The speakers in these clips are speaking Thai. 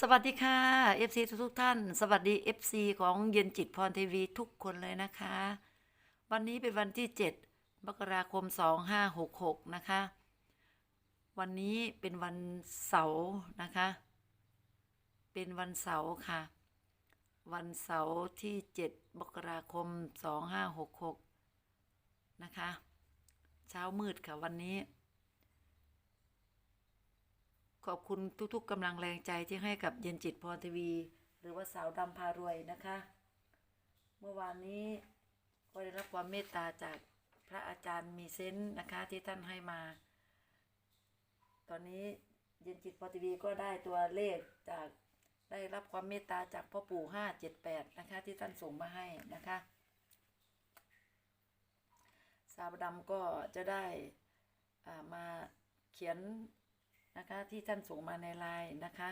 สวัสดีค่ะ FC ทุกทุกท่าน สวัสดี FC ของเย็นจิตพรทีวีทุกคนเลยนะคะ วันนี้เป็นวันที่ 7 มกราคม 2566 นะคะ วันนี้เป็นวันเสาร์นะคะ เป็นวันเสาร์ค่ะ วันเสาร์ที่ 7 มกราคม 2566 นะคะ เช้ามืดค่ะวันนี้ ขอบคุณทุกๆกำลังแรงใจที่ให้กับเย็นจิตพรทีวี หรือว่าสาวดำพารวยนะคะ เมื่อวานนี้ก็ได้รับความเมตตาจากพระอาจารย์มีเซนต์นะคะที่ท่านให้มา ตอนนี้เย็นจิตพรทีวีก็ได้ตัวเลขจากได้รับความเมตตาจากพ่อปู่ห้าเจ็ดแปดนะคะที่ท่านส่งมาให้นะคะสาวดำก็จะได้อ่ามาเขียน นะคะที่ท่านส่งมาในไลน์นะคะ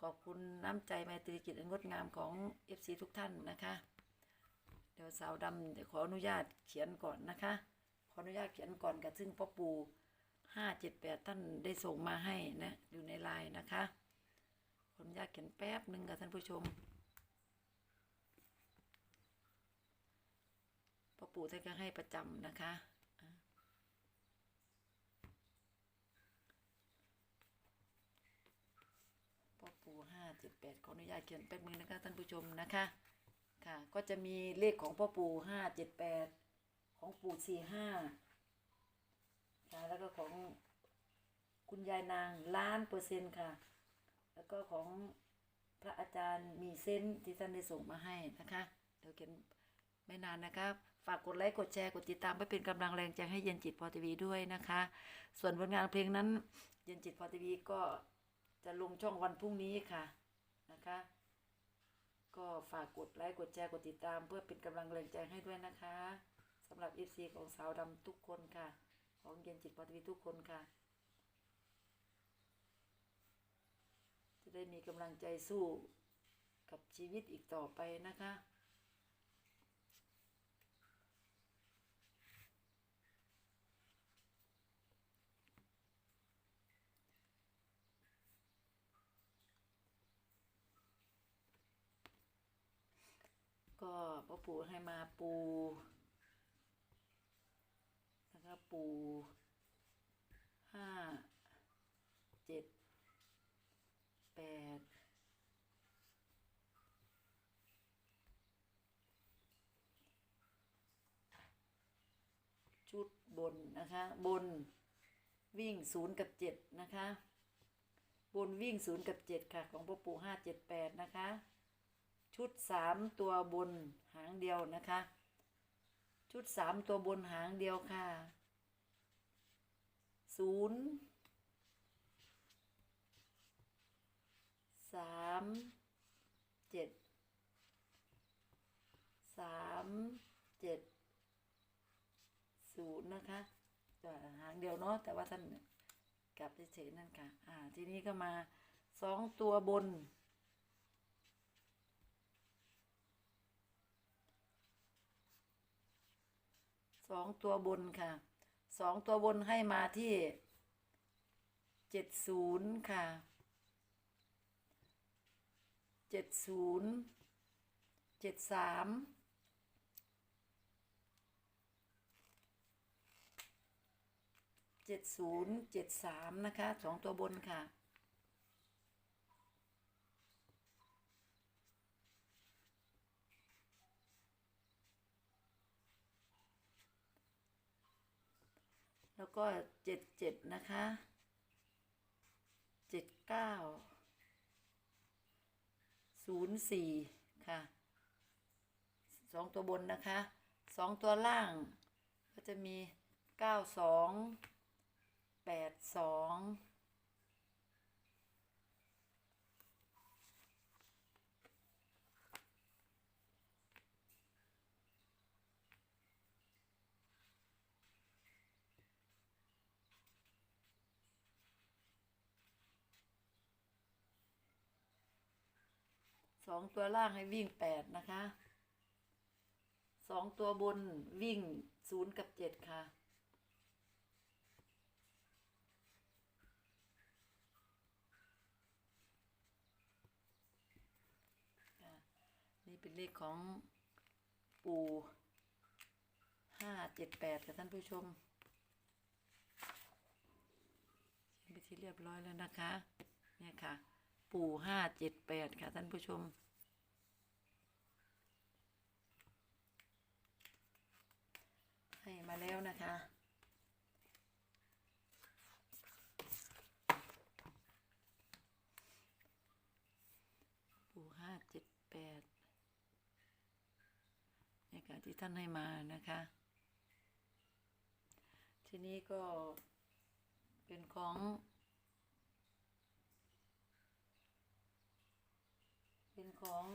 ขอบคุณน้ำใจไมตรีจิตอันงดงามของ FC ทุกท่านนะคะ เดี๋ยวสาวดำเดี๋ยวขออนุญาตเขียนก่อนนะคะ ขออนุญาตเขียนก่อนกับซึ่งพ่อปู่ห้าเจ็ดแปดท่านได้ส่งมาให้นะอยู่ในไลน์นะคะขออนุญาตเขียนแป๊บหนึ่งกับท่านผู้ชมพ่อปู่ท่านก็ให้ประจำนะคะ ปูห้าเจ็ดแปดขออนุญาตเขียนแป๊บนึงนะคะท่านผู้ชมนะคะ ค่ะ ก็จะมีเลขของพ่อปู่ห้าเจ็ดแปดของปู่สี่ห้าค่ะแล้วก็ของคุณยายนางล้านเปอร์เซ็นต์ค่ะ แล้วก็ของพระอาจารย์มีเส้นที่ท่านได้ส่งมาให้นะคะ เดี๋ยวเขียนไม่นานนะคะฝากกดไลค์กดแชร์กดติดตามเพื่อเป็นกำลังแรงใจให้เย็นจิตพอทีวีด้วยนะคะ ส่วนผลงานเพลงนั้นเย็นจิตพอทีวีก็ จะลงช่องวันพรุ่งนี้ค่ะนะคะ ก็ฝากกดไลค์กดแชร์กดติดตาม เพื่อเป็นกำลังแรงใจให้ด้วยนะคะสำหรับ FC ของสาวดำทุกคนค่ะ ของเย็นจิตพอทีวีทุกคนค่ะ จะได้มีกำลังใจสู้กับชีวิตอีกต่อไปนะคะ ก็พ่อปู่ให้มาปูนะครับปูห้าเจ็ดแปดชุดบนนะคะ บนวิ่งศูนย์กับเจ็ดนะคะ บนวิ่งศูนย์กับเจ็ดค่ะ ของพ่อปู่ห้าเจ็ดแปดนะคะ ชุดสามตัวบนหางเดียวนะคะ ชุดสามตัวบนหางเดียวค่ะศูนย์สามเจ็ดสามเจ็ดศูนย์นะคะจะหางเดียวเนาะแต่ว่าท่านกลับเฉยๆนั่นค่ะ อ่า ทีนี้ก็มาสองตัวบน องตัวบนค่ะสองตัวบนให้มาที่เจ็ดศูนย์ค่ะเจ็ดศูนย์เจ็ดสามเจ็ดศูนย์เจ็ดสามนะคะสองตัวบนค่ะ ก็เจ็ดเจ็ดนะคะเจ็ดเก้าศูนย์สี่ค่ะสองตัวบนนะคะสองตัวล่าง ก็จะมีเก้าสองแปดสอง องตัวล่างให้วิ่งแปดนะคะสองตัวบนวิ่งศูนย์กับเจ็ดค่ะ นี่เป็นเลขของปูห้าเจ็ดแปดค่ะท่านผู้ชมเขียนไปที่เรียบร้อยแล้วนะคะ เนี่ยค่ะ ปู่ห้าเจ็ดแปดค่ะท่านผู้ชม มาแล้วนะคะ ปู่ห้าเจ็ดแปดนี่ค่ะที่ท่านให้มานะคะ ทีนี้ก็เป็นของเป็นของ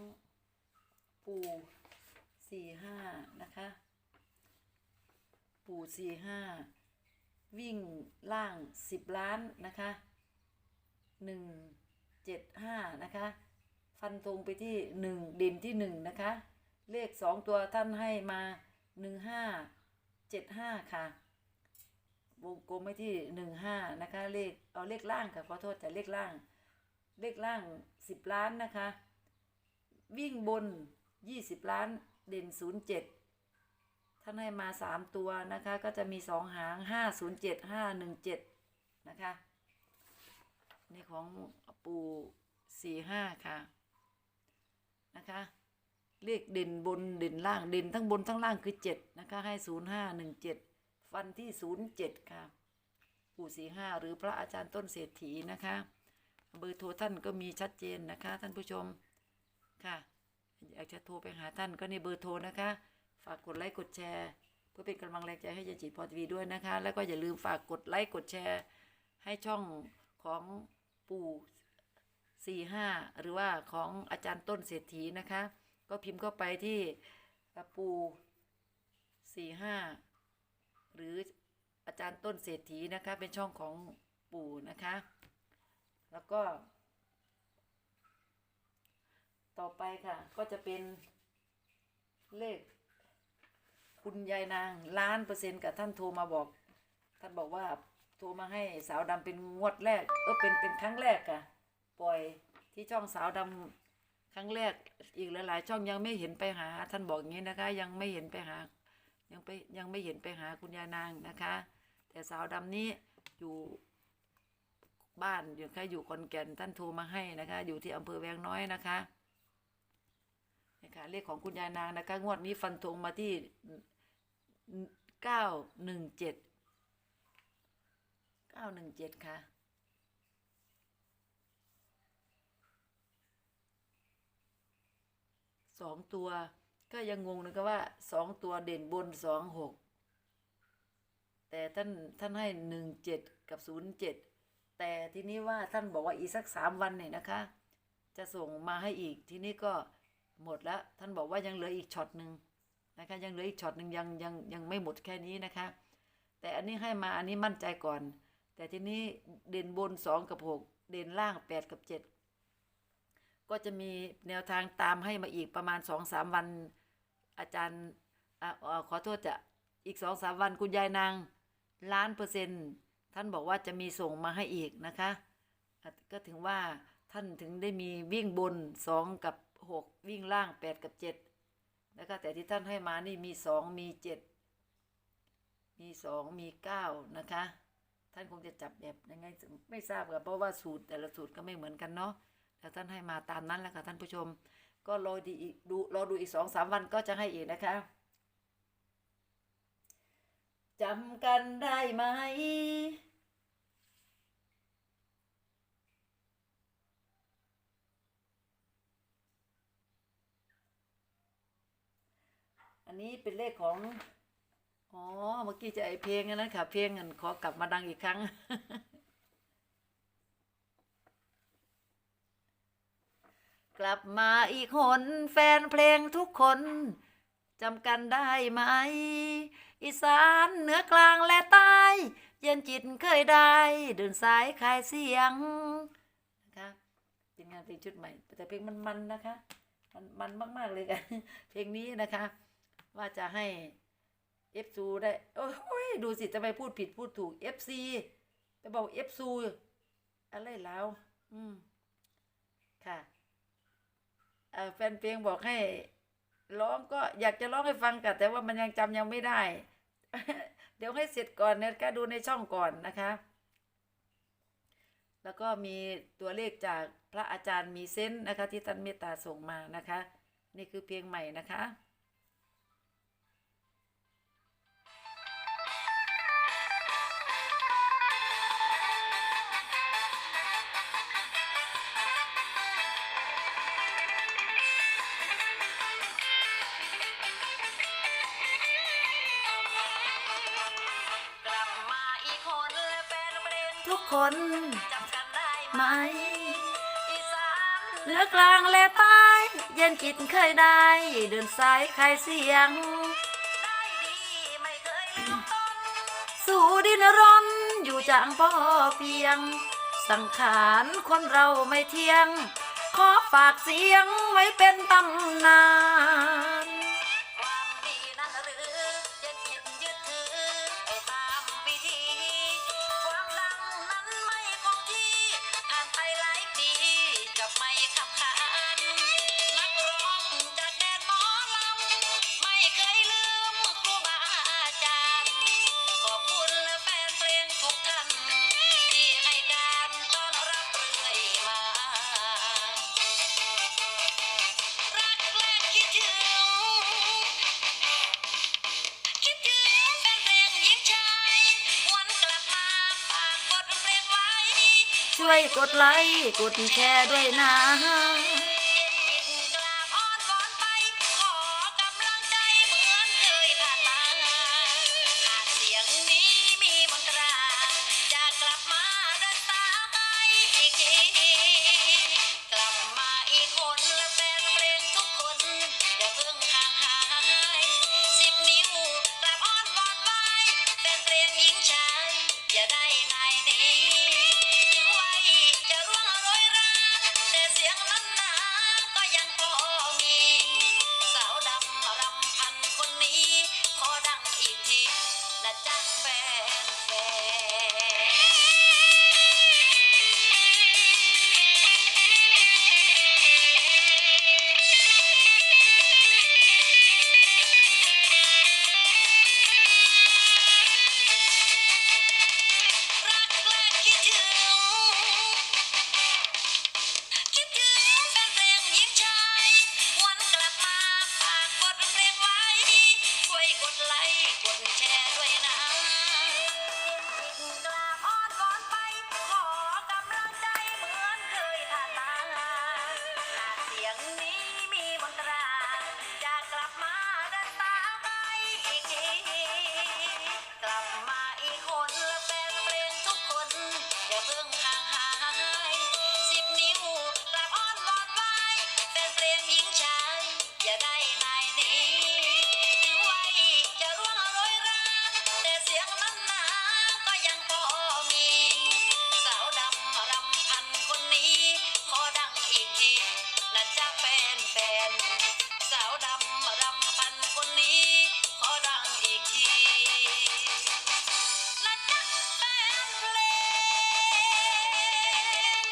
ปู่สี่ห้านะคะ ปู่สี่ห้าวิ่งล่างสิบล้านนะคะหนึ่งเจ็ดห้านะคะฟันธงไปที่หนึ่งเด่นที่หนึ่งนะคะ เลขสองตัวท่านให้มาหนึ่งห้าเจ็ดห้าค่ะ วงกลมไว้ที่หนึ่งห้านะคะเลขเอาเลขล่างค่ะขอโทษแต่เลขล่าง เลขล่างสิบล้านนะคะ วิ่งบนยี่สิบล้านเด่นศูนย์เจ็ด ท่านให้มาสามตัวนะคะ ก็จะมีสองหางห้าศูนย์เจ็ดห้าหนึ่งเจ็ดนะคะนี่ของปู่สี่ห้าค่ะนะคะเลขเด่นบนเด่นล่างเด่นทั้งบนทั้งล่างคือเจ็ดนะคะ ให้ศูนย์ห้าหนึ่งเจ็ดฟันที่ศูนย์เจ็ดค่ะปู่สี่ห้าหรือพระอาจารย์ต้นเศรษฐีนะคะเบอร์โทรท่านก็มีชัดเจนนะคะ ท่านผู้ชมค่ะ อยากจะโทรไปหาท่านก็ในเบอร์โทรนะคะากกดไลค์กดแชร์ เพื่อเป็นกำลังแรงใจให้ยาจิตพอทีวีด้วยนะคะ แล้วก็อย่าลืมฝากกดไลค์กดแชร์ ให้ช่องของปู่สี่ห้าหรือว่าของอาจารย์ต้นเศรษฐีนะคะ ก็พิมพ์เข้าไปที่ปู่สี่ห้าหรืออาจารย์ต้นเศรษฐีนะคะ เป็นช่องของปู่นะคะ แล้วก็ ต่อไปค่ะ ก็จะเป็นเลข คุณยายนางล้านเปอร์เซ็นต์กับท่านโทรมาบอก ท่านบอกว่าโทรมาให้สาวดำเป็นงวดแรก เออเป็นเป็นครั้งแรกอะปล่อยที่ช่องสาวดำครั้งแรกอีกหลายๆช่องยังไม่เห็นไปหา ท่านบอกอย่างนี้นะคะ ยังไม่เห็นไปหา ยังไปยังไม่เห็นไปหาคุณยายนางนะคะ แต่สาวดำนี้อยู่บ้านอยู่ค่ะอยู่ขอนแก่นท่านโทรมาให้นะคะ อยู่ที่อำเภอแวงน้อยนะคะ นี่ค่ะเลขของคุณยายนางนะคะงวดนี้ฟันธงมาที่เก้าหนึ่งเจ็ดเก้าหนึ่งเจ็ดค่ะสองตัว ก็ยังงงนะคะว่าสองตัวเด่นบนสองหกแต่ท่านท่านให้หนึ่งเจ็ดกับศูนย์เจ็ดแต่ทีนี้ว่าท่านบอกว่าอีกสักสามวันเนี่ยนะคะ จะส่งมาให้อีกทีนี้ก็ หมดแล้วท่านบอกว่ายังเหลืออีกช็อตหนึ่งนะคะยังเหลืออีกช็อตหนึ่งยังยังยังไม่หมดแค่นี้นะคะ แต่อันนี้ให้มาอันนี้มั่นใจก่อน แต่ทีนี้เด่นบนสองกับหกเด่นล่างแปดกับเจ็ดก็จะมีแนวทางตามให้มาอีกประมาณสองสามวันอาจารย์อะอะขอโทษจะอีกสองสามวันคุณยายนางล้านเปอร์เซ็นต์ท่านบอกว่าจะมีส่งมาให้อีกนะคะอะก็ถึงว่าท่านถึงได้มีวิ่งบนสองกับ หกวิ่งล่างแปดกับเจ็ดนะคะแต่ที่ท่านให้มานี่มีสองมีเจ็ดมีสองมีเก้านะคะ ท่านคงจะจับแบบยังไงไม่ทราบค่ะเพราะว่าสูตรแต่ละสูตรก็ไม่เหมือนกันเนาะแต่ท่านให้มาตามนั้นแหละค่ะท่านผู้ชม ก็รอดีอีกดูรอดูอีกสองสามวันก็จะให้อีกนะคะจำกันได้ไหม อันนี้เป็นเลขของ อ๋อ เมื่อกี้จะไอเพลงนั้นค่ะ เพลงอันขอกลับมาดังอีกครั้ง กลับมาอีกคนแฟนเพลงทุกคนจำกันได้ไหม อีสานเหนือกลางและใต้เย็นจิตเคยได้ เดินสายขายเสียงนะคะเป็นงานเพลงชุดใหม่ แต่เพลงมันมันนะคะ มันมันมาก ๆ เลยกันเพลงนี้นะคะ ว่าจะให้เอฟซูได้ โอ้ยดูสิจะไปพูดผิดพูดถูกเอฟซีไปบอกเอฟซูอะไรแล้ว อืม ค่ะแฟนเพลงบอกให้ร้องก็อยากจะร้องให้ฟังกันแต่ว่ามันยังจำยังไม่ได้ เดี๋ยวให้เสร็จก่อนนะคะดูในช่องก่อนนะคะ แล้วก็มีตัวเลขจากพระอาจารย์มีเซนนะคะ ที่ท่านเมตตาส่งมานะคะ นี่คือเพลงใหม่นะคะ ทุกคนจำกันได้ไหไหมมอีสานเลือกลางและใต้เย็นจิตเคยได้ เดินสายใครเสียงได้ดีไม่เคยลืมต้นสู่ดินรนอยู่จางพ่อเพียง สังขารคนเราไม่เที่ยง ขอฝากเสียงไว้เป็นตำนาน ช่วยกดไลค์กดแชร์ด้วยนะ สาวดำรำพันคนนี้ ขอดังอีกทีนะจ๊ะแฟนเพลง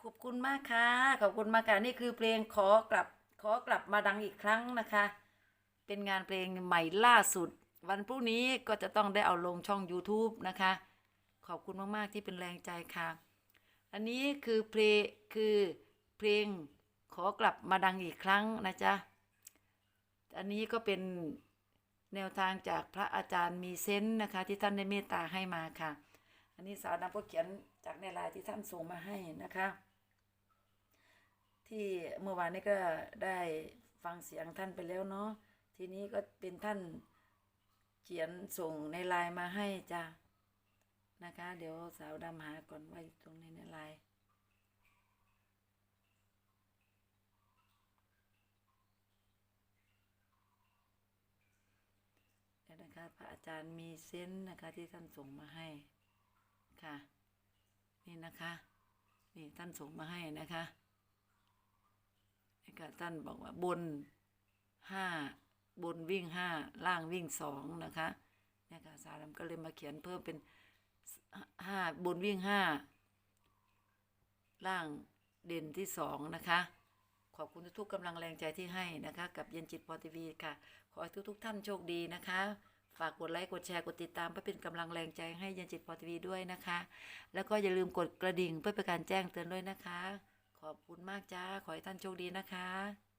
ขอบคุณมากค่ะ ขอบคุณมากค่ะ นี่คือเพลงขอกลับขอกลับมาดังอีกครั้งนะคะ เป็นงานเพลงใหม่ล่าสุด วันพรุ่งนี้ก็จะต้องได้เอาลงช่อง YouTube นะคะ ขอบคุณมาก ๆ ที่เป็นแรงใจค่ะ อันนี้คือเพลงคือเพลงขอกลับมาดังอีกครั้งนะจ๊ะ อันนี้ก็เป็นแนวทางจากพระอาจารย์มีเซนต์นะคะ ที่ท่านได้เมตตาให้มาค่ะ อันนี้สาวนำก็เขียนจากในลน์ที่ท่านส่งมาให้นะคะ ที่เมื่อวานนี้ก็ได้ฟังเสียงท่านไปแล้วเนาะทีนี้ก็เป็นท่าน ขียนส่งในไลน์มาให้จ้ะนะคะ เดี๋ยวสาวดำหาก่อนว่าอยู่ตรงไหนในไลน์เดี๋ยนะคะพระอาจารย์มีเซนนะคะที่ท่านส่งมาให้ค่ะ นี่นะคะ นี่ท่านส่งมาให้นะคะแล้วท่านบอกว่าบนห้า บนวิ่งห้าล่างวิ่งสองนะคะเนี่ยค่ะสาดำก็เลยมาเขียนเพิ่มเป็นห้าบนวิ่งห้าล่างเด่นที่สองนะคะ ขอบคุณทุกๆกำลังแรงใจที่ให้นะคะ กับเย็นจิตพอทีวีค่ะ ขอให้ทุกๆ ท่านโชคดีนะคะ ฝากกดไลค์กดแชร์กดติดตามเพื่อเป็นกำลังแรงใจให้เย็นจิตพอทีวีด้วยนะคะ แล้วก็อย่าลืมกดกระดิ่งเพื่อเป็นการแจ้งเตือนด้วยนะคะ ขอบคุณมากจ้าขอให้ท่านโชคดีนะคะ